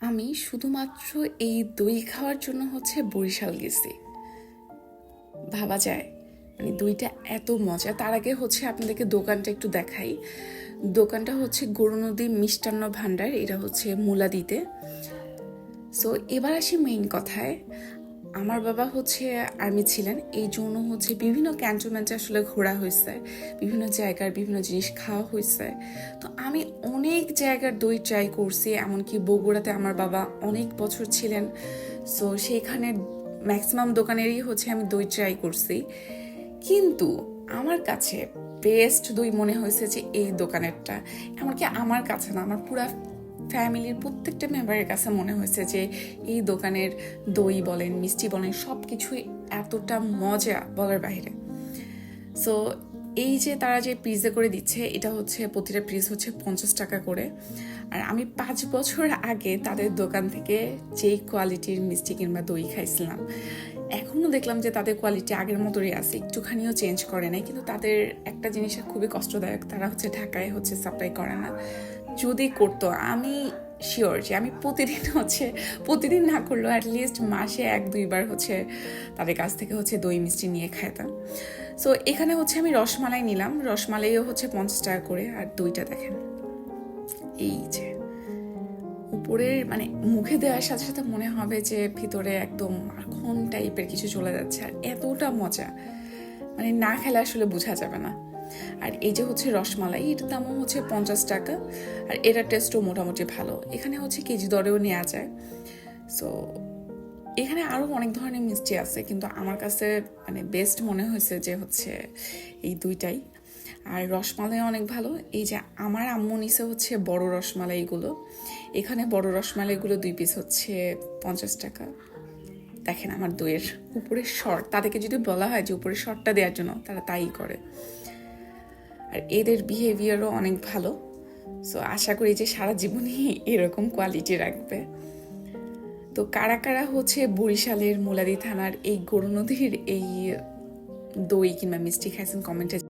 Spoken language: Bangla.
আমি শুধুমাত্র এই দই খাওয়ার জন্য হচ্ছে বরিশাল গেছি। ভাবা যায় মানে দইটা এত মজা। তার আগে হচ্ছে আপনাদেরকে দোকানটা একটু দেখাই। দোকানটা হচ্ছে গরু নদী মিষ্টান্ন ভাণ্ডার, এটা হচ্ছে মুলাদিতে সো এবার আসি মেইন কথায়। আমার বাবা হচ্ছে আর্মি ছিলেন। এই জন্য হচ্ছে বিভিন্ন ক্যান্টনমেন্টে আসলে ঘোরা হয়েছে। বিভিন্ন জায়গার বিভিন্ন জিনিস খাওয়া হয়েছে। তো আমি অনেক জায়গার দই ট্রাই করছি, এমনকি বগুড়াতে আমার বাবা অনেক বছর ছিলেন। সো সেইখানে ম্যাক্সিমাম দোকানেরই হচ্ছে আমি দই ট্রাই করছি। কিন্তু আমার কাছে বেস্ট দই মনে হয়েছে যে এই দোকানেরটা। এমনকি আমার কাছে না, আমার পুরা ফ্যামিলির প্রত্যেকটা মেম্বারের কাছে মনে হয়েছে যে এই দোকানের দই বলেন, মিষ্টি বলেন সব কিছুই এতটা মজা বলার বাইরে। সো এই যে তারা যে পিজা করে দিচ্ছে, এটা হচ্ছে, প্রতিটা পিস হচ্ছে পঞ্চাশ টাকা করে। আর আমি পাঁচ বছর আগে তাদের দোকান থেকে যেই কোয়ালিটির মিষ্টি কিংবা দই খাইছিলাম এখনও দেখলাম যে তাদের কোয়ালিটি আগের মতোই আছে, একটুখানিও চেঞ্জ করে নাই। কিন্তু তাদের একটা জিনিস খুবই কষ্টদায়ক, তারা হচ্ছে ঢাকায় হচ্ছে সাপ্লাই করে না। যদি করতো, আমি শিওর যে আমি প্রতিদিন হচ্ছে, প্রতিদিন না করলেও অ্যাটলিস্ট মাসে এক, দুইবার হচ্ছে তাদের কাছ থেকে হচ্ছে দই, মিষ্টি নিয়ে খাইতাম। সো এখানে হচ্ছে আমি রসমালাই নিলাম। রসমালাইও হচ্ছে পঞ্চাশ টাকা করে, আর দইটা দেখেন। এই যে, উপরের মানে মুখে দেওয়ার সাথে সাথে মনে হবে যে ভিতরে একদম মাখন টাইপের কিছু চলে যাচ্ছে, আর এতটা মজা। মানে না খেলে আসলে বোঝা যাবে না। আর এই যে হচ্ছে রসমালাই, এটার দামও হচ্ছে পঞ্চাশ টাকা। আর এটার টেস্টও মোটামুটি ভালো। এখানে হচ্ছে কেজি দরেও নেওয়া যায়। সো এখানে আরও অনেক ধরনের মিষ্টি আছে, কিন্তু আমার কাছে মানে বেস্ট মনে হয়েছে যে হচ্ছে এই দুইটাই। আর রসমালাই অনেক ভালো। এই যে আমার আম্মু নিচে হচ্ছে বড় রসমালাইগুলো এখানে বড় রসমালাইগুলো দুই পিস হচ্ছে পঞ্চাশ টাকা। দেখেন আমার দইয়ের উপরের শর্ট তাদেরকে যদি বলা হয় যে উপরের শর্টটা দেওয়ার জন্য, তারা তাই করে। আর এদের বিহেভিয়ারও অনেক ভালো। সো আশা করি যে সারা জীবনই এরকম কোয়ালিটি রাখবে। তো কারা কারা হচ্ছে বরিশালের মোলাদি থানার এই গরু নদীর এই দই কিংবা মিষ্টি খাইছেন কমেন্টে